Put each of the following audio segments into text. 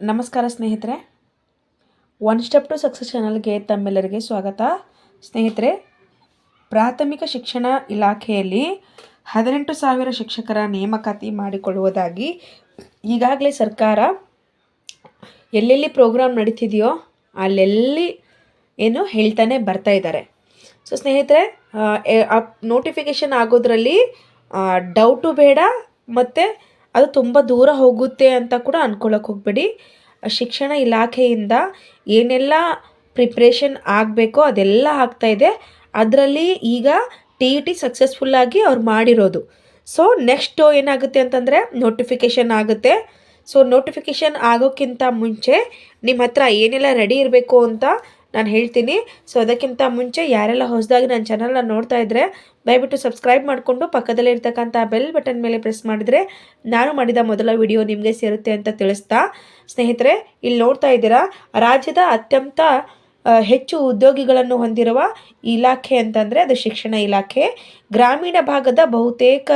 ನಮಸ್ಕಾರ ಸ್ನೇಹಿತರೆ. One step to success ಚಾನಲ್ಗೆ ತಮ್ಮೆಲ್ಲರಿಗೆ ಸ್ವಾಗತ. ಸ್ನೇಹಿತರೆ, ಪ್ರಾಥಮಿಕ ಶಿಕ್ಷಣ ಇಲಾಖೆಯಲ್ಲಿ ಹದಿನೆಂಟು ಸಾವಿರ ಶಿಕ್ಷಕರ ನೇಮಕಾತಿ ಮಾಡಿಕೊಳ್ಳುವುದಾಗಿ ಈಗಾಗಲೇ ಸರ್ಕಾರ ಎಲ್ಲೆಲ್ಲಿ ಪ್ರೋಗ್ರಾಮ್ ನಡೀತಿದೆಯೋ ಅಲ್ಲೆಲ್ಲಿ ಏನು ಹೇಳ್ತಾನೆ ಬರ್ತಾ ಇದ್ದಾರೆ. ಸೊ ಸ್ನೇಹಿತರೆ ನೋಟಿಫಿಕೇಷನ್ ಆಗೋದ್ರಲ್ಲಿ ಡೌಟು ಬೇಡ ಮತ್ತು ಅದು ತುಂಬ ದೂರ ಹೋಗುತ್ತೆ ಅಂತ ಕೂಡ ಅಂದ್ಕೊಳ್ಳೋಕೆ ಹೋಗಬೇಡಿ. ಶಿಕ್ಷಣ ಇಲಾಖೆಯಿಂದ ಏನೆಲ್ಲ ಪ್ರಿಪ್ರೇಷನ್ ಆಗಬೇಕೋ ಅದೆಲ್ಲ ಆಗ್ತಾಯಿದೆ ಅದರಲ್ಲಿ ಈಗ ಟಿ ಇ ಟಿ ಸಕ್ಸಸ್ಫುಲ್ಲಾಗಿ ಅವ್ರು ಮಾಡಿರೋದು. ಸೊ ನೆಕ್ಸ್ಟು ಏನಾಗುತ್ತೆ ಅಂತಂದರೆ ನೋಟಿಫಿಕೇಷನ್ ಆಗುತ್ತೆ. ಸೊ ನೋಟಿಫಿಕೇಷನ್ ಆಗೋಕ್ಕಿಂತ ಮುಂಚೆ ನಿಮ್ಮ ಹತ್ರ ಏನೆಲ್ಲ ರೆಡಿ ಇರಬೇಕು ಅಂತ ನಾನು ಹೇಳ್ತೀನಿ. ಸೊ ಅದಕ್ಕಿಂತ ಮುಂಚೆ ಯಾರೆಲ್ಲ ಹೊಸದಾಗಿ ನನ್ನ ಚಾನಲ್ನ ನೋಡ್ತಾ ಇದ್ದರೆ ದಯವಿಟ್ಟು ಸಬ್ಸ್ಕ್ರೈಬ್ ಮಾಡಿಕೊಂಡು ಪಕ್ಕದಲ್ಲೇ ಇರ್ತಕ್ಕಂಥ ಬೆಲ್ ಬಟನ್ ಮೇಲೆ ಪ್ರೆಸ್ ಮಾಡಿದರೆ ನಾನು ಮಾಡಿದ ಮೊದಲ ವಿಡಿಯೋ ನಿಮಗೆ ಸೇರುತ್ತೆ ಅಂತ ತಿಳಿಸ್ತಾ. ಸ್ನೇಹಿತರೆ, ಇಲ್ಲಿ ನೋಡ್ತಾ ಇದ್ದೀರಾ, ರಾಜ್ಯದ ಅತ್ಯಂತ ಹೆಚ್ಚು ಉದ್ಯೋಗಿಗಳನ್ನು ಹೊಂದಿರುವ ಇಲಾಖೆ ಅಂತಂದರೆ ಅದು ಶಿಕ್ಷಣ ಇಲಾಖೆ. ಗ್ರಾಮೀಣ ಭಾಗದ ಬಹುತೇಕ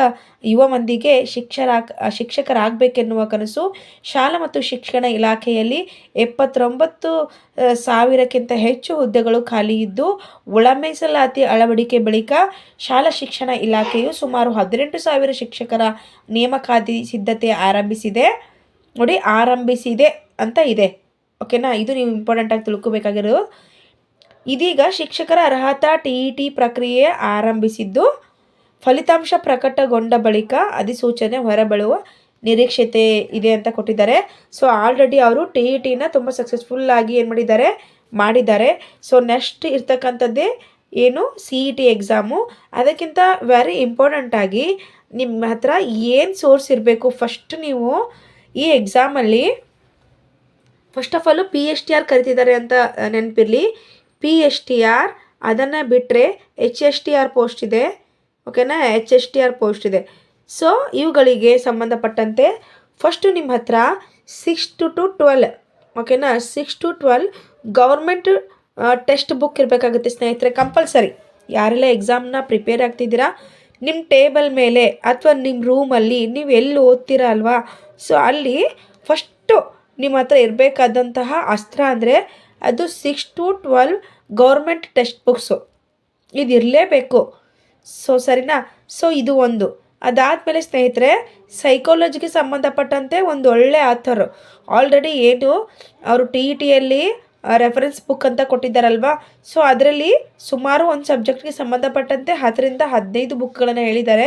ಯುವ ಮಂದಿಗೆ ಶಿಕ್ಷರ ಶಿಕ್ಷಕರಾಗಬೇಕೆನ್ನುವ ಕನಸು ಶಾಲಾ ಮತ್ತು ಶಿಕ್ಷಣ ಇಲಾಖೆಯಲ್ಲಿ ಎಪ್ಪತ್ತೊಂಬತ್ತು ಸಾವಿರಕ್ಕಿಂತ ಹೆಚ್ಚು ಹುದ್ದೆಗಳು ಖಾಲಿ ಇದ್ದು ಒಳ ಮೀಸಲಾತಿ ಅಳವಡಿಕೆ ಬಳಿಕ ಶಾಲಾ ಶಿಕ್ಷಣ ಇಲಾಖೆಯು ಸುಮಾರು ಹದಿನೆಂಟು ಸಾವಿರ ಶಿಕ್ಷಕರ ನೇಮಕಾತಿ ಸಿದ್ಧತೆ ಆರಂಭಿಸಿದೆ. ನೋಡಿ, ಆರಂಭಿಸಿದೆ ಅಂತ ಇದೆ. ಓಕೆನಾ? ಇದು ನೀವು ಇಂಪಾರ್ಟೆಂಟಾಗಿ ತಿಳ್ಕೊಬೇಕಾಗಿರೋದು. ಇದೀಗ ಶಿಕ್ಷಕರ ಅರ್ಹತಾ ಟಿ ಇ ಟಿ ಪ್ರಕ್ರಿಯೆ ಆರಂಭಿಸಿದ್ದು. ಫಲಿತಾಂಶ ಪ್ರಕಟಗೊಂಡ ಬಳಿಕ ಅಧಿಸೂಚನೆ ಹೊರಬೀಳುವ ನಿರೀಕ್ಷತೆ ಇದೆ ಅಂತ ಕೊಟ್ಟಿದ್ದಾರೆ. ಸೊ ಆಲ್ರೆಡಿ ಅವರು ಟಿ ಇ ಟಿನ ತುಂಬ ಸಕ್ಸಸ್ಫುಲ್ಲಾಗಿ ಏನು ಮಾಡಿದ್ದಾರೆ? ಮಾಡಿದ್ದಾರೆ. ಸೊ ನೆಕ್ಸ್ಟ್ ಇರ್ತಕ್ಕಂಥದ್ದೇ ಏನು? ಸಿ ಇ ಟಿ ಎಕ್ಸಾಮು ಅದಕ್ಕಿಂತ ವೆರಿ ಇಂಪಾರ್ಟೆಂಟಾಗಿ ನಿಮ್ಮ ಹತ್ರ ಏನು ಸೋರ್ಸ್ ಇರಬೇಕು? ಫಸ್ಟ್ ನೀವು ಈ ಎಕ್ಸಾಮಲ್ಲಿ first of all P H T R ಕರಿತಿದ್ದಾರೆ ಅಂತ ನೆನಪಿರಲಿ. ಪಿ ಎಚ್ ಟಿ ಆರ್ ಅದನ್ನು ಬಿಟ್ಟರೆ H S T R post ಇದೆ. ಓಕೆನಾ H S T R post ಇದೆ. ಸೊ ಇವುಗಳಿಗೆ ಸಂಬಂಧಪಟ್ಟಂತೆ ಫಸ್ಟು ನಿಮ್ಮ ಹತ್ರ ಸಿಕ್ಸ್ ಟು ಟು ಟ್ವೆಲ್ ಓಕೆನಾ six to twelve government test book ಇರಬೇಕಾಗುತ್ತೆ ಸ್ನೇಹಿತರೆ ಕಂಪಲ್ಸರಿ ಯಾರೆಲ್ಲ ಎಕ್ಸಾಮ್ನ ಪ್ರಿಪೇರ್ ಆಗ್ತಿದ್ದೀರಾ? ನಿಮ್ಮ ಟೇಬಲ್ ಮೇಲೆ ಅಥವಾ ನಿಮ್ಮ ರೂಮಲ್ಲಿ ನೀವು ಎಲ್ಲಿ ಓದ್ತೀರಾ ಅಲ್ವಾ? ಸೊ ಅಲ್ಲಿ ಫಸ್ಟು ನಿಮ್ಮ ಹತ್ರ ಇರಬೇಕಾದಂತಹ ಅಸ್ತ್ರ ಅಂದರೆ ಅದು six to twelve government text books ಇದು ಇರಲೇಬೇಕು. ಸೊ ಸರಿನಾ? ಸೊ ಇದು ಒಂದು. ಅದಾದಮೇಲೆ ಸ್ನೇಹಿತರೆ ಸೈಕಾಲಜಿಗೆ ಸಂಬಂಧಪಟ್ಟಂತೆ ಒಂದು ಒಳ್ಳೆ ಆಥರು ಆಲ್ರೆಡಿ ಏನು ಅವರು ಟಿ ಇ ಟಿಯಲ್ಲಿ ರೆಫರೆನ್ಸ್ ಬುಕ್ ಅಂತ ಕೊಟ್ಟಿದ್ದಾರಲ್ವಾ? ಸೊ ಅದರಲ್ಲಿ ಸುಮಾರು ಒಂದು ಸಬ್ಜೆಕ್ಟ್ಗೆ ಸಂಬಂಧಪಟ್ಟಂತೆ ಹತ್ತರಿಂದ ಹದಿನೈದು ಬುಕ್ಗಳನ್ನು ಹೇಳಿದ್ದಾರೆ.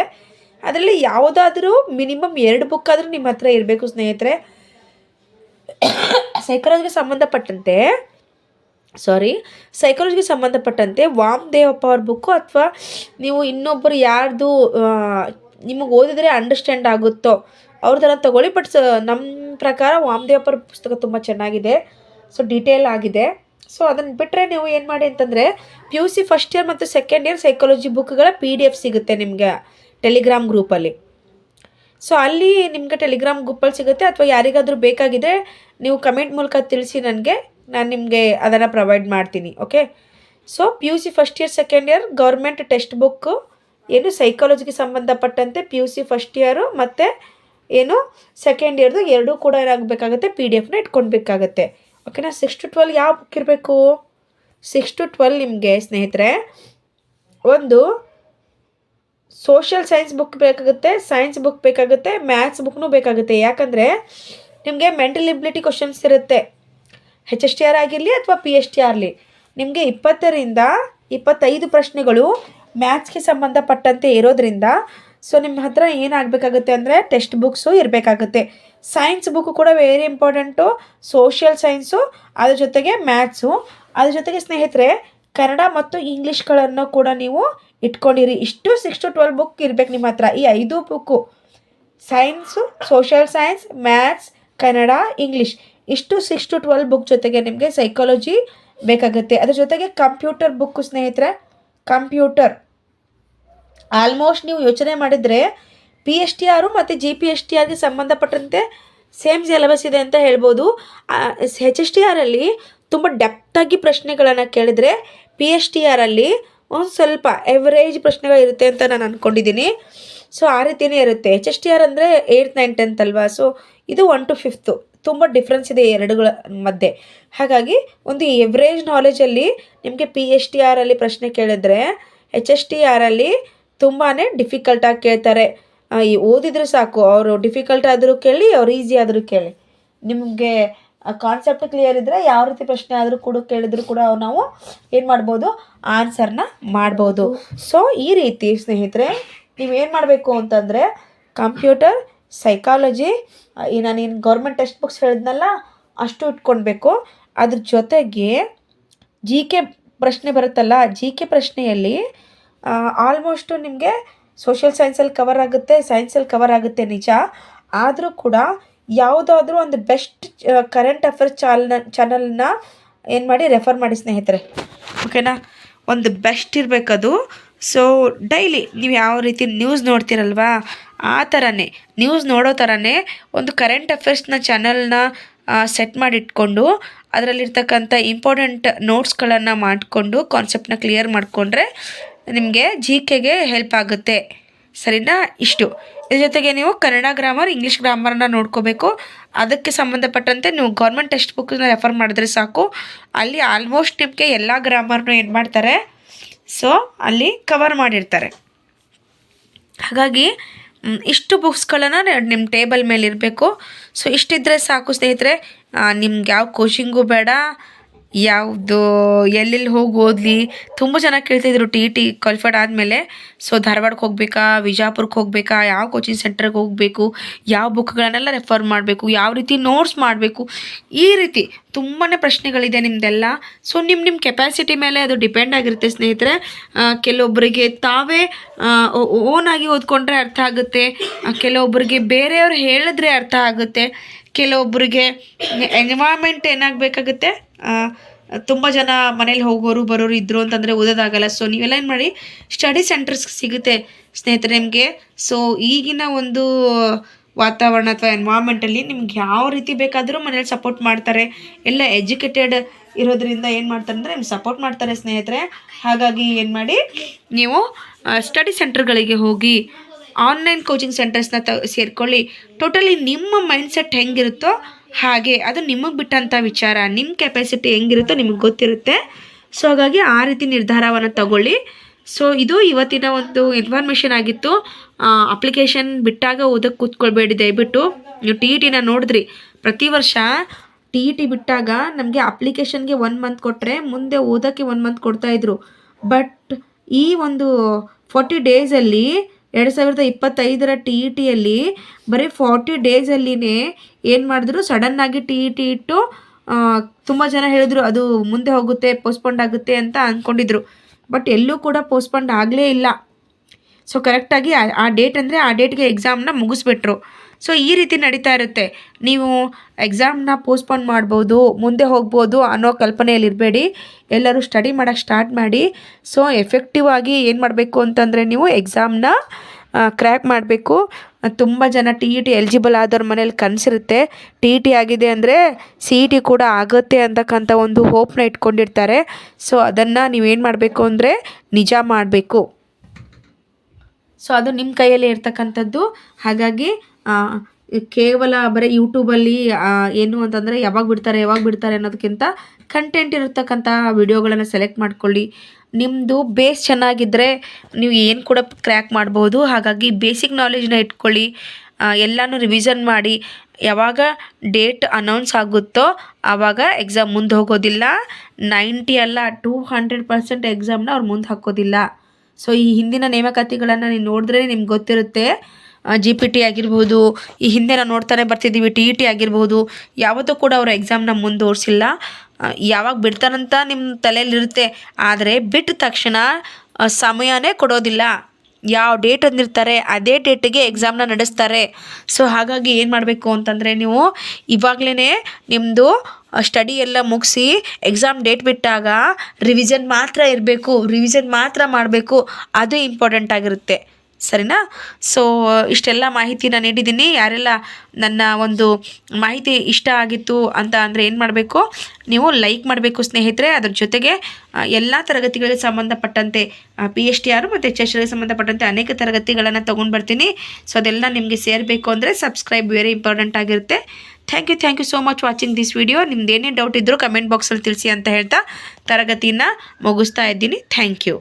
ಅದರಲ್ಲಿ ಯಾವುದಾದ್ರೂ ಮಿನಿಮಮ್ ಎರಡು ಬುಕ್ ಆದರೂ ನಿಮ್ಮ ಹತ್ರ ಇರಬೇಕು ಸ್ನೇಹಿತರೆ. ಸೈಕಾಲಜಿಗೆ ಸಂಬಂಧಪಟ್ಟಂತೆ ಸಾರಿ ಸೈಕಾಲಜಿಗೆ ಸಂಬಂಧಪಟ್ಟಂತೆ ವಾಮದೇವಪ್ಪ ಅವ್ರ ಬುಕ್ಕು ಅಥವಾ ನೀವು ಇನ್ನೊಬ್ಬರು ಯಾರ್ದು ನಿಮಗೆ ಓದಿದರೆ ಅಂಡರ್ಸ್ಟ್ಯಾಂಡ್ ಆಗುತ್ತೋ ಅವ್ರದ್ದೆಲ್ಲ ತೊಗೊಳ್ಳಿ. ಬಟ್ ಸ ನಮ್ಮ ಪ್ರಕಾರ ವಾಮದೇವಪ್ಪರ ಪುಸ್ತಕ ತುಂಬ ಚೆನ್ನಾಗಿದೆ. ಸೊ ಡೀಟೇಲ್ ಆಗಿದೆ. ಸೊ ಅದನ್ನು ಬಿಟ್ಟರೆ ನೀವು ಏನು ಮಾಡಿ ಅಂತಂದರೆ P U C first year ಮತ್ತು ಸೆಕೆಂಡ್ ಇಯರ್ ಸೈಕಾಲಜಿ ಬುಕ್ಗಳ ಪಿ ಡಿ ಎಫ್ ಸಿಗುತ್ತೆ ನಿಮಗೆ ಟೆಲಿಗ್ರಾಮ್ ಗ್ರೂಪಲ್ಲಿ ಸೊ ಅಲ್ಲಿ ನಿಮಗೆ ಟೆಲಿಗ್ರಾಮ್ ಗುಪ್ಪಲ್ಲಿ ಸಿಗುತ್ತೆ ಅಥವಾ ಯಾರಿಗಾದರೂ ಬೇಕಾಗಿದ್ದರೆ ನೀವು ಕಮೆಂಟ್ ಮೂಲಕ ತಿಳಿಸಿ ನನಗೆ. ನಾನು ನಿಮಗೆ ಅದನ್ನು ಪ್ರೊವೈಡ್ ಮಾಡ್ತೀನಿ okay so P U C first year second year government text book ಏನು ಸೈಕಾಲಜಿಗೆ ಸಂಬಂಧಪಟ್ಟಂತೆ P U C first year ಮತ್ತು ಏನು ಸೆಕೆಂಡ್ ಇಯರ್ದು ಎರಡೂ ಕೂಡ ಏನಾಗಬೇಕಾಗುತ್ತೆ ಪಿ ಡಿ ಎಫ್ನ ಇಟ್ಕೊಳ್ಬೇಕಾಗತ್ತೆ ಓಕೆನಾ ಸಿಕ್ಸ್ ಟು ಟ್ವೆಲ್ ಯಾವ ಬುಕ್ ಇರಬೇಕು? ಸಿಕ್ಸ್ ಟು ಟ್ವೆಲ್ ನಿಮಗೆ, ಸ್ನೇಹಿತರೆ. ಒಂದು ಸೋಷಿಯಲ್ ಸೈನ್ಸ್ ಬುಕ್ ಬೇಕಾಗುತ್ತೆ ಸೈನ್ಸ್ ಬುಕ್ ಬೇಕಾಗುತ್ತೆ ಮ್ಯಾಥ್ಸ್ ಬುಕ್ನೂ ಬೇಕಾಗುತ್ತೆ. ಯಾಕಂದರೆ ನಿಮಗೆ ಮೆಂಟಲ್ ಎಬಿಲಿಟಿ ಕ್ವಶನ್ಸ್ ಇರುತ್ತೆ. ಹೆಚ್ ಎಸ್ ಟಿ ಆರ್ ಆಗಿರಲಿ ಅಥವಾ ಪಿ ಎಚ್ ಟಿ ಆರ್ಲಿ ನಿಮಗೆ ಇಪ್ಪತ್ತರಿಂದ ಇಪ್ಪತ್ತೈದು ಪ್ರಶ್ನೆಗಳು ಮ್ಯಾಥ್ಸ್ಗೆ ಸಂಬಂಧಪಟ್ಟಂತೆ ಇರೋದ್ರಿಂದ ಸೊ ನಿಮ್ಮ ಹತ್ರ ಏನಾಗಬೇಕಾಗುತ್ತೆ ಅಂದರೆ ಟೆಕ್ಸ್ಟ್ ಬುಕ್ಸು ಇರಬೇಕಾಗುತ್ತೆ. ಸೈನ್ಸ್ ಬುಕ್ ಕೂಡ ವೆರಿ ಇಂಪಾರ್ಟೆಂಟು ಸೋಷಿಯಲ್ ಸೈನ್ಸು ಅದ್ರ ಜೊತೆಗೆ ಮ್ಯಾಥ್ಸು ಅದ್ರ ಜೊತೆಗೆ ಸ್ನೇಹಿತರೆ, ಕನ್ನಡ ಮತ್ತು ಇಂಗ್ಲೀಷ್ಗಳನ್ನು ಕೂಡ ನೀವು ಇಟ್ಕೊಂಡಿರಿ. ಇಷ್ಟು ಸಿಕ್ಸ್ ಟು ಟ್ವೆಲ್ ಬುಕ್ ಇರ್ಬೇಕು ನಿಮ್ಮ ಹತ್ರ. ಈ ಐದು book science social science maths Kannada English ಇಷ್ಟು ಸಿಕ್ಸ್ ಟು ಟ್ವೆಲ್ ಬುಕ್ ಜೊತೆಗೆ ನಿಮಗೆ ಸೈಕಾಲಜಿ ಬೇಕಾಗುತ್ತೆ. ಅದ್ರ ಜೊತೆಗೆ ಕಂಪ್ಯೂಟರ್ ಬುಕ್ಕು ಸ್ನೇಹಿತರೆ ಕಂಪ್ಯೂಟರ್ ಆಲ್ಮೋಸ್ಟ್ ನೀವು ಯೋಚನೆ ಮಾಡಿದರೆ ಪಿ ಎಚ್ ಟಿ ಆರು ಮತ್ತು ಜಿ ಪಿ ಎಚ್ ಟಿ ಆರ್ಗೆ ಸಂಬಂಧಪಟ್ಟಂತೆ ಸೇಮ್ ಸಿಲೆಬಸ್ ಇದೆ ಅಂತ ಹೇಳ್ಬೋದು. ಹೆಚ್ ಎಸ್ ಟಿ ಆರಲ್ಲಿ ತುಂಬ ಡೆಪ್ತಾಗಿ ಪ್ರಶ್ನೆಗಳನ್ನು ಕೇಳಿದರೆ ಪಿ ಎಚ್ ಟಿ ಆರಲ್ಲಿ ಒಂದು ಸ್ವಲ್ಪ ಎವರೇಜ್ ಪ್ರಶ್ನೆಗಳಿರುತ್ತೆ ಅಂತ ನಾನು ಅಂದ್ಕೊಂಡಿದ್ದೀನಿ ಸೊ ಆ ರೀತಿಯೇ ಇರುತ್ತೆ. ಎಚ್ ಎಸ್ ಟಿ ಆರ್ ಅಂದರೆ ಏಯ್ತ್ ನೈನ್ ಟೆಂತ್ ಅಲ್ವಾ? ಸೊ ಇದು ಒನ್ ಟು ಫಿಫ್ತು ತುಂಬ ಡಿಫ್ರೆನ್ಸ್ ಇದೆ ಎರಡುಗಳ ಮಧ್ಯೆ. ಹಾಗಾಗಿ, ಒಂದು ಎವ್ರೇಜ್ ನಾಲೆಜಲ್ಲಿ ನಿಮಗೆ ಪಿ ಎಚ್ ಟಿ ಆರಲ್ಲಿ ಪ್ರಶ್ನೆ ಕೇಳಿದ್ರೆ ಎಚ್ ಎಸ್ ಟಿ ಆರಲ್ಲಿ ತುಂಬಾ ಡಿಫಿಕಲ್ಟಾಗಿ ಕೇಳ್ತಾರೆ. ಓದಿದ್ರೆ ಸಾಕು. ಅವರು ಡಿಫಿಕಲ್ಟ್ ಆದರೂ ಕೇಳಿ, ಅವ್ರು ಈಸಿ ಆದರೂ ಕೇಳಿ. ನಿಮಗೆ ಕಾನ್ಸೆಪ್ಟ್ ಕ್ಲಿಯರ್ ಇದ್ದರೆ ಯಾವ ರೀತಿ ಪ್ರಶ್ನೆ ಆದರೂ ಕೂಡ ಕೇಳಿದ್ರು ಕೂಡ ನಾವು ಏನು ಮಾಡ್ಬೋದು? ಆನ್ಸರ್ನ ಮಾಡ್ಬೋದು. ಸೊ ಈ ರೀತಿ ಸ್ನೇಹಿತರೆ ನೀವೇನು ಮಾಡಬೇಕು ಅಂತಂದರೆ ಕಂಪ್ಯೂಟರ್ ಸೈಕಾಲಜಿ ಈ ನಾನೇನು ಗೌರ್ಮೆಂಟ್ ಟೆಕ್ಸ್ಟ್ ಬುಕ್ಸ್ ಹೇಳಿದ್ನಲ್ಲ, ಅಷ್ಟು ಇಟ್ಕೊಳ್ಬೇಕು ಅದ್ರ ಜೊತೆಗೆ ಜಿ ಕೆ ಪ್ರಶ್ನೆ ಬರುತ್ತಲ್ಲ ಜಿ ಕೆ ಪ್ರಶ್ನೆಯಲ್ಲಿ ಆಲ್ಮೋಸ್ಟು ನಿಮಗೆ ಸೋಷಿಯಲ್ ಸೈನ್ಸಲ್ಲಿ ಕವರ್ ಆಗುತ್ತೆ ಸೈನ್ಸಲ್ಲಿ ಕವರ್ ಆಗುತ್ತೆ ನಿಜ. ಆದರೂ ಕೂಡ ಯಾವುದಾದ್ರೂ ಒಂದು ಬೆಸ್ಟ್ ಕರೆಂಟ್ ಅಫೇರ್ ಚಾಲ್ನ ಚಾನಲ್ನ ಏನು ಮಾಡಿ ರೆಫರ್ ಮಾಡಿ ಸ್ನೇಹಿತರೆ. ಓಕೆನಾ ಒಂದು ಬೆಸ್ಟ್ ಇರಬೇಕದು. ಸೊ ಡೈಲಿ ನೀವು ಯಾವ ರೀತಿ ನ್ಯೂಸ್ ನೋಡ್ತೀರಲ್ವಾ? ಆ ಥರನೇ ನ್ಯೂಸ್ ನೋಡೋ ಥರನೇ ಒಂದು ಕರೆಂಟ್ ಅಫೇರ್ಸ್ನ ಚಾನಲ್ನ ಸೆಟ್ ಮಾಡಿಟ್ಕೊಂಡು ಅದರಲ್ಲಿರ್ತಕ್ಕಂಥ ಇಂಪಾರ್ಟೆಂಟ್ ನೋಟ್ಸ್ಗಳನ್ನು ಮಾಡಿಕೊಂಡು ಕಾನ್ಸೆಪ್ಟನ್ನ ಕ್ಲಿಯರ್ ಮಾಡಿಕೊಂಡ್ರೆ ನಿಮಗೆ ಜಿ ಕೆಗೆ ಹೆಲ್ಪ್ ಆಗುತ್ತೆ. ಸರಿನಾ? ಇಷ್ಟು. ಇದ್ರ ಜೊತೆಗೆ ನೀವು ಕನ್ನಡ ಗ್ರಾಮರ್ ಇಂಗ್ಲೀಷ್ ಗ್ರಾಮರ್ನ ನೋಡ್ಕೋಬೇಕು. ಅದಕ್ಕೆ ಸಂಬಂಧಪಟ್ಟಂತೆ ನೀವು ಗೌರ್ಮೆಂಟ್ ಟೆಕ್ಸ್ಟ್ ಬುಕ್ನ ರೆಫರ್ ಮಾಡಿದ್ರೆ ಸಾಕು. ಅಲ್ಲಿ ಆಲ್ಮೋಸ್ಟ್ ನಿಮಗೆ ಎಲ್ಲ ಗ್ರಾಮರ್ನೂ ಏನು ಮಾಡ್ತಾರೆ? ಸೊ ಅಲ್ಲಿ ಕವರ್ ಮಾಡಿರ್ತಾರೆ. ಹಾಗಾಗಿ ಇಷ್ಟು ಬುಕ್ಸ್ಗಳನ್ನು ನಿಮ್ಮ ಟೇಬಲ್ ಮೇಲೆ ಇರಬೇಕು ಸೊ ಇಷ್ಟಿದ್ರೆ ಸಾಕು ಸ್ನೇಹಿತರೆ. ನಿಮ್ಗೆ ಯಾವ ಕೋಚಿಂಗು ಬೇಡ. ಯಾವುದು, ಎಲ್ಲೆಲ್ಲಿ ಹೋಗಿ ಓದಲಿ? ತುಂಬ ಜನ ಕೇಳ್ತಿದ್ರು ಟಿ ಟಿ ಕ್ವಾಲಿಫೈಡ್ ಆದಮೇಲೆ. ಸೊ ಧಾರವಾಡಕ್ಕೆ ಹೋಗಬೇಕಾ ವಿಜಾಪುರಕ್ಕೆ ಹೋಗಬೇಕಾ, ಯಾವ ಕೋಚಿಂಗ್ ಸೆಂಟರ್ಗೆ ಹೋಗಬೇಕು, ಯಾವ ಬುಕ್ಗಳನ್ನೆಲ್ಲ ರೆಫರ್ ಮಾಡಬೇಕು, ಯಾವ ರೀತಿ ನೋಟ್ಸ್ ಮಾಡಬೇಕು, ಈ ರೀತಿ. ತುಂಬಾ ಪ್ರಶ್ನೆಗಳಿದೆ ನಿಮ್ಮದೆಲ್ಲ ಸೊ ನಿಮ್ಮ ನಿಮ್ಮ ಕೆಪಾಸಿಟಿ ಮೇಲೆ ಅದು ಡಿಪೆಂಡ್ ಆಗಿರುತ್ತೆ ಸ್ನೇಹಿತರೆ. ಕೆಲವೊಬ್ಬರಿಗೆ ತಾವೇ ಓನಾಗಿ ಓದ್ಕೊಂಡ್ರೆ ಅರ್ಥ ಆಗುತ್ತೆ. ಕೆಲವೊಬ್ಬರಿಗೆ ಬೇರೆಯವ್ರು ಹೇಳಿದ್ರೆ ಅರ್ಥ ಆಗುತ್ತೆ. ಕೆಲವೊಬ್ಬರಿಗೆ ಎನ್ವಾರ್ಮೆಂಟ್ ಏನಾಗಬೇಕಾಗುತ್ತೆ? ತುಂಬ ಜನ ಮನೇಲಿ ಹೋಗೋರು, ಬರೋರು ಇದ್ದರು ಅಂತಂದರೆ ಓದೋದಾಗಲ್ಲ. ಸೊ ನೀವೆಲ್ಲ ಏನು ಮಾಡಿ ಸ್ಟಡಿ ಸೆಂಟರ್ಸ್ ಸಿಗುತ್ತೆ ಸ್ನೇಹಿತರೆ ನಿಮಗೆ. ಸೊ ಈಗಿನ ಒಂದು ವಾತಾವರಣ ಅಥವಾ ಎನ್ವಾರ್ಮೆಂಟಲ್ಲಿ ನಿಮ್ಗೆ ಯಾವ ರೀತಿ ಬೇಕಾದರೂ ಮನೇಲಿ ಸಪೋರ್ಟ್ ಮಾಡ್ತಾರೆ. ಎಲ್ಲ ಎಜುಕೇಟೆಡ್ ಇರೋದ್ರಿಂದ ಏನು ಮಾಡ್ತಾರೆ ಅಂದರೆ ನಿಮ್ಗೆ ಸಪೋರ್ಟ್ ಮಾಡ್ತಾರೆ ಸ್ನೇಹಿತರೆ. ಹಾಗಾಗಿ ಏನು ಮಾಡಿ, ನೀವು ಸ್ಟಡಿ ಸೆಂಟರ್ಗಳಿಗೆ ಹೋಗಿ ಆನ್ಲೈನ್ ಕೋಚಿಂಗ್ ಸೆಂಟರ್ಸ್ನ ತ, ಸೇರ್ಕೊಳ್ಳಿ. ಟೋಟಲಿ ನಿಮ್ಮ ಮೈಂಡ್ ಸೆಟ್ ಹೆಂಗಿರುತ್ತೋ ಹಾಗೆ ಅದು ನಿಮಗೆ ಬಿಟ್ಟಂಥ ವಿಚಾರ ನಿಮ್ಮ ಕೆಪಾಸಿಟಿ ಹೆಂಗಿರುತ್ತೋ ನಿಮಗೆ ಗೊತ್ತಿರುತ್ತೆ. ಸೊ ಹಾಗಾಗಿ ಆ ರೀತಿ ನಿರ್ಧಾರವನ್ನು ತಗೊಳ್ಳಿ. ಸೊ ಇದು ಇವತ್ತಿನ ಒಂದು ಇನ್ಫಾರ್ಮೇಷನ್ ಆಗಿತ್ತು. ಅಪ್ಲಿಕೇಶನ್ ಬಿಟ್ಟಾಗ ಓದಕ್ಕೆ ಕೂತ್ಕೊಳ್ಬೇಡಿ. ದಯವಿಟ್ಟು ನೀವು ಟಿ ಇ ಟಿನ ನೋಡಿದ್ರಿ. ಪ್ರತಿ ವರ್ಷ ಟಿ ಇ ಟಿ ಬಿಟ್ಟಾಗ ನಮಗೆ ಅಪ್ಲಿಕೇಶನ್ಗೆ ಒನ್ ಮಂತ್ ಕೊಟ್ಟರೆ ಮುಂದೆ ಓದೋಕ್ಕೆ ಒನ್ ಮಂತ್ ಕೊಡ್ತಾಯಿದ್ರು ಬಟ್ ಈ ಒಂದು ಫಾರ್ಟಿ ಡೇಸಲ್ಲಿ ಎರಡು ಸಾವಿರದ ಇಪ್ಪತ್ತೈದರ ಟಿ ಇ ಟಿಯಲ್ಲಿ ಬರೀ ಫಾರ್ಟಿ ಡೇಸಲ್ಲಿನೇ ಏನು ಮಾಡಿದ್ರು? ಸಡನ್ನಾಗಿ ಟಿ ಇ ಟಿ ಇಟ್ಟು ತುಂಬ ಜನ ಹೇಳಿದ್ರು, ಅದು ಮುಂದೆ ಹೋಗುತ್ತೆ ಪೋಸ್ಟ್ಪೋಂಡ್ ಆಗುತ್ತೆ ಅಂತ ಅಂದ್ಕೊಂಡಿದ್ರು ಬಟ್ ಎಲ್ಲೂ ಕೂಡ ಪೋಸ್ಟ್ಪೋಂಡ್ ಆಗಲೇ ಇಲ್ಲ. ಸೊ ಕರೆಕ್ಟಾಗಿ ಆ- ಡೇಟ್ ಅಂದರೆ ಆ ಡೇಟ್ಗೆ ಎಕ್ಸಾಮ್ನ ಮುಗಿಸ್ಬಿಟ್ರು. ಸೊ ಈ ರೀತಿ ನಡೀತಾ ಇರುತ್ತೆ. ನೀವು ಎಕ್ಸಾಮ್ನ ಪೋಸ್ಟ್ಪೋನ್ ಮಾಡ್ಬೋದು, ಮುಂದೆ ಹೋಗ್ಬೋದು ಅನ್ನೋ ಕಲ್ಪನೆಯಲ್ಲಿ ಇರಬೇಡಿ. ಎಲ್ಲರೂ ಸ್ಟಡಿ ಮಾಡೋಕ್ಕೆ ಸ್ಟಾರ್ಟ್ ಮಾಡಿ. ಸೊ ಎಫೆಕ್ಟಿವ್ ಆಗಿ ಏನು ಮಾಡಬೇಕು ಅಂತಂದರೆ ನೀವು ಎಕ್ಸಾಮ್ನ ಕ್ರ್ಯಾಕ್ ಮಾಡಬೇಕು. ತುಂಬ ಜನ ಟಿ ಇ ಟಿ ಎಲಿಜಿಬಲ್ ಆದವ್ರ ಮನೇಲಿ ಕನಸಿರುತ್ತೆ. ಟಿ ಇ ಟಿ ಆಗಿದೆ ಅಂದರೆ ಸಿ ಇ ಟಿ ಕೂಡ ಆಗುತ್ತೆ ಅಂತಕ್ಕಂಥ ಒಂದು ಹೋಪ್ನ ಇಟ್ಕೊಂಡಿರ್ತಾರೆ. ಸೊ ಅದನ್ನು ನೀವೇನು ಮಾಡಬೇಕು ಅಂದರೆ ನಿಜ ಮಾಡಬೇಕು. ಸೊ ಅದು ನಿಮ್ಮ ಕೈಯಲ್ಲಿ ಇರ್ತಕ್ಕಂಥದ್ದು. ಹಾಗಾಗಿ ಕೇವಲ ಬರೀ ಯೂಟ್ಯೂಬಲ್ಲಿ ಏನು ಅಂತಂದರೆ ಯಾವಾಗ ಬಿಡ್ತಾರೆ ಯಾವಾಗ ಬಿಡ್ತಾರೆ ಅನ್ನೋದಕ್ಕಿಂತ ಕಂಟೆಂಟ್ ಇರತಕ್ಕಂಥ ವಿಡಿಯೋಗಳನ್ನು ಸೆಲೆಕ್ಟ್ ಮಾಡ್ಕೊಳ್ಳಿ. ನಿಮ್ಮದು ಬೇಸ್ ಚೆನ್ನಾಗಿದ್ದರೆ ನೀವು ಏನು ಕೂಡ ಕ್ರ್ಯಾಕ್ ಮಾಡ್ಬೋದು. ಹಾಗಾಗಿ ಬೇಸಿಕ್ ನಾಲೆಜ್ನ ಇಟ್ಕೊಳ್ಳಿ. ಎಲ್ಲನೂ ರಿವಿಷನ್ ಮಾಡಿ. ಯಾವಾಗ ಡೇಟ್ ಅನೌನ್ಸ್ ಆಗುತ್ತೋ ಆವಾಗ ಎಕ್ಸಾಮ್ ಮುಂದೆ ಹೋಗೋದಿಲ್ಲ. ನೈಂಟಿ ಅಲ್ಲ ಟೂ ಹಂಡ್ರೆಡ್ ಪರ್ಸೆಂಟ್ ಎಕ್ಸಾಮ್ನ ಅವ್ರು ಮುಂದೆ ಹಾಕೋದಿಲ್ಲ. ಸೊ ಈ ಹಿಂದಿನ ನೇಮಕಾತಿಗಳನ್ನು ನೀವು ನೋಡಿದ್ರೆ ನಿಮ್ಗೆ ಗೊತ್ತಿರುತ್ತೆ. ಜಿ ಪಿ ಟಿ ಆಗಿರ್ಬೋದು, ಈ ಹಿಂದೆ ನಾವು ನೋಡ್ತಾನೆ ಬರ್ತಿದ್ದೀವಿ ಟಿ ಇ ಟಿ ಆಗಿರ್ಬೋದು, ಯಾವತ್ತೂ ಕೂಡ ಅವರು ಎಕ್ಸಾಮ್ನ ಮುಂದುವರ್ಸಿಲ್ಲ ಯಾವಾಗ ಬಿಡ್ತಾರಂತ ನಿಮ್ಮ ತಲೆಯಲ್ಲಿರುತ್ತೆ ಆದರೆ ಬಿಟ್ಟ ತಕ್ಷಣ ಸಮಯನೇ ಕೊಡೋದಿಲ್ಲ. ಯಾವ ಡೇಟ್ ಅಂದಿರ್ತಾರೆ, ಅದೇ ಡೇಟಿಗೆ ಎಕ್ಸಾಮ್ನ ನಡೆಸ್ತಾರೆ. ಸೊ ಹಾಗಾಗಿ ಏನು ಮಾಡಬೇಕು ಅಂತಂದರೆ ನೀವು ಇವಾಗಲೇ ನಿಮ್ಮದು ಸ್ಟಡಿ ಎಲ್ಲ ಮುಗಿಸಿ ಎಕ್ಸಾಮ್ ಡೇಟ್ ಬಿಟ್ಟಾಗ ರಿವಿಷನ್ ಮಾತ್ರ ಇರಬೇಕು. ರಿವಿಷನ್ ಮಾತ್ರ ಮಾಡಬೇಕು. ಅದು ಇಂಪಾರ್ಟೆಂಟ್ ಆಗಿರುತ್ತೆ. ಸರಿನಾ? ಸೊ ಇಷ್ಟೆಲ್ಲ ಮಾಹಿತಿನ ನೀಡಿದ್ದೀನಿ ಯಾರೆಲ್ಲ ನನ್ನ ಒಂದು ಮಾಹಿತಿ ಇಷ್ಟ ಆಗಿತ್ತು ಅಂತ ಅಂದರೆ ಏನು ಮಾಡಬೇಕು? ನೀವು ಲೈಕ್ ಮಾಡಬೇಕು ಸ್ನೇಹಿತರೆ. ಅದ್ರ ಜೊತೆಗೆ ಎಲ್ಲ ತರಗತಿಗಳಿಗೆ ಸಂಬಂಧಪಟ್ಟಂತೆ ಪಿ ಎಚ್ ಡಿ ಆರ್ ಮತ್ತು ಎಚ್ ಸಂಬಂಧಪಟ್ಟಂತೆ ಅನೇಕ ತರಗತಿಗಳನ್ನು ತೊಗೊಂಡು ಬರ್ತೀನಿ. ಸೊ ಅದೆಲ್ಲ ನಿಮಗೆ ಸೇರಬೇಕು ಅಂದರೆ ಸಬ್ಸ್ಕ್ರೈಬ್ ವೆರಿ ಇಂಪಾರ್ಟೆಂಟ್ ಆಗಿರುತ್ತೆ. Thank you thank you so much watching this video ನಿಮ್ದು ಏನೇ ಡೌಟ್ ಇದ್ದರೂ ಕಮೆಂಟ್ ಬಾಕ್ಸಲ್ಲಿ ತಿಳಿಸಿ ಅಂತ ಹೇಳ್ತಾ ತರಗತಿನ ಮುಗಿಸ್ತಾ ಇದ್ದೀನಿ. Thank you